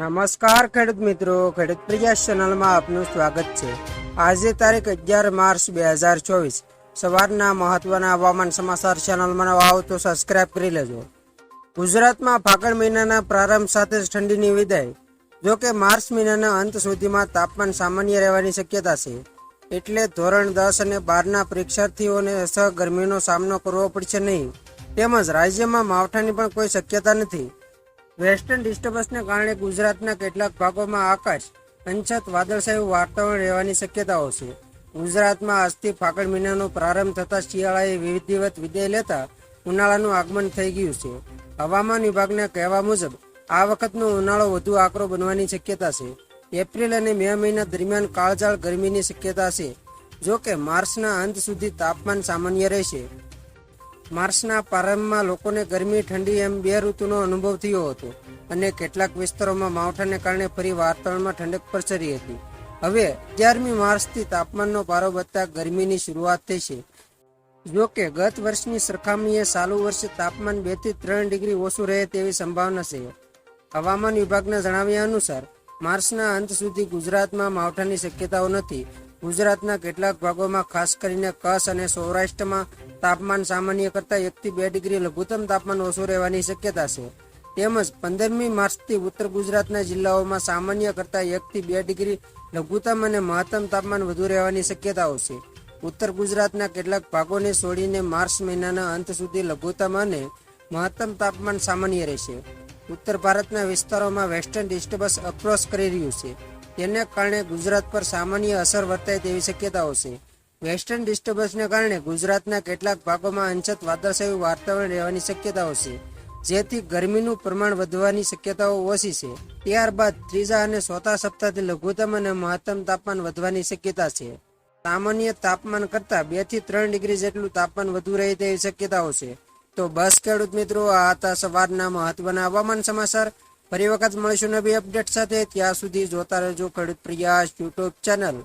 નમસ્કાર ખેડૂત મિત્રો, ખેડૂત પ્રયાસ ચેનલમાં આપનું સ્વાગત છે. આજે તારીખ અગિયાર માર્ચ બે હજાર ચોવીસ. સવારના મહત્વના હવામાન સમાચાર ચેનલમાં આવો તો સબસ્ક્રાઇબ કરી લેજો. ગુજરાતમાં ફાગણ મહિનાના પ્રારંભ સાથે જ ઠંડીની વિદાય. જો કે માર્ચ મહિનાના અંત સુધીમાં તાપમાન સામાન્ય રહેવાની શક્યતા છે. એટલે ધોરણ દસ અને બારના પરીક્ષાર્થીઓને સહ ગરમીનો સામનો કરવો પડશે નહીં. તેમજ રાજ્યમાં માવઠાની પણ કોઈ શક્યતા નથી. વેસ્ટર્ન ડિસ્ટર્બન્સને કારણે ગુજરાતના કેટલાક ભાગોમાં આકાશ અંશત વાદળછાયું વાતાવરણ રહેવાની શક્યતાઓ છે. ગુજરાતમાં આજથી ફાગણ મહિનાનો પ્રારંભ થતા શિયાળાએ વિધિવત વિદાય લેતા ઉનાળાનું આગમન થઈ ગયું છે. હવામાન વિભાગના કહેવા મુજબ, આ વખતનો ઉનાળો વધુ આકરો બનવાની શક્યતા છે. એપ્રિલ અને મે મહિના દરમિયાન કાળઝાળ ગરમીની શક્યતા છે. જો કે માર્ચના અંત સુધી તાપમાન સામાન્ય રહેશે. માર્ચના પ્રારંભમાં લોકોને ગરમી, ઠંડી એમ બે ઋતુનો અનુભવ થયો હતો અને કેટલાક વિસ્તારોમાં માવઠાને કારણે ફરી વાતાવરણમાં ઠંડક પ્રસરી હતી. હવે અગિયારમી માર્ચથી તાપમાનનો પારો વધતા ગરમીની શરૂઆત થઈ છે. જો કે ગત વર્ષની સરખામણીએ ચાલુ વર્ષે તાપમાન બેથી ત્રણ ડિગ્રી ઓછું રહે તેવી સંભાવના છે. હવામાન વિભાગના જણાવ્યા અનુસાર, માર્ચના અંત સુધી ગુજરાતમાં માવઠાની શક્યતાઓ નથી. ગુજરાતના કેટલાક ભાગોમાં ખાસ કરીને કચ્છ અને સૌરાષ્ટ્રમાં તાપમાન સામાન્ય કરતાં એકથી બે ડિગ્રી લઘુત્તમ તાપમાન ઓછું રહેવાની શક્યતા છે. તેમજ પંદરમી માર્ચથી ઉત્તર ગુજરાતના જિલ્લાઓમાં સામાન્ય કરતાં એકથી બે ડિગ્રી લઘુત્તમ અને મહત્તમ તાપમાન વધુ રહેવાની શક્યતાઓ છે. ઉત્તર ગુજરાતના કેટલાક ભાગોને છોડીને માર્ચ મહિનાના અંત સુધી લઘુત્તમ અને મહત્તમ તાપમાન સામાન્ય રહેશે. ઉત્તર ભારતના વિસ્તારોમાં વેસ્ટર્ન ડિસ્ટર્બન્સ અક્રોસ કરી રહ્યું છે. તેને કારણે ગુજરાત પર સામાન્ય અસર વર્તાય તેવી શક્યતાઓ છે. વેસ્ટર્ન ડિસ્ટર્બન્સને કારણે ગુજરાતના કેટલાક ભાગોમાં અંશત વાદળછાયું વાતાવરણ રહેવાની શક્યતાઓ છે, જેથી ગરમીનું પ્રમાણ વધવાની શક્યતાઓ ઓછી છે. ત્યારબાદ ત્રીજા અને ચોથા સપ્તાહથી લઘુત્તમ અને મહત્તમ તાપમાન વધવાની શક્યતા છે. સામાન્ય તાપમાન કરતાં બેથી ત્રણ ડિગ્રી જેટલું તાપમાન વધુ રહે તેવી શક્યતાઓ છે. તો બસ ખેડૂત મિત્રો, આ હતા સવારના મહત્વના હવામાન સમાચાર. ફરી વખત મળીશું નવી અપડેટ સાથે. ત્યાં સુધી જોતા રહેજો ખેડૂત પ્રયાસ યુટ્યુબ ચેનલ.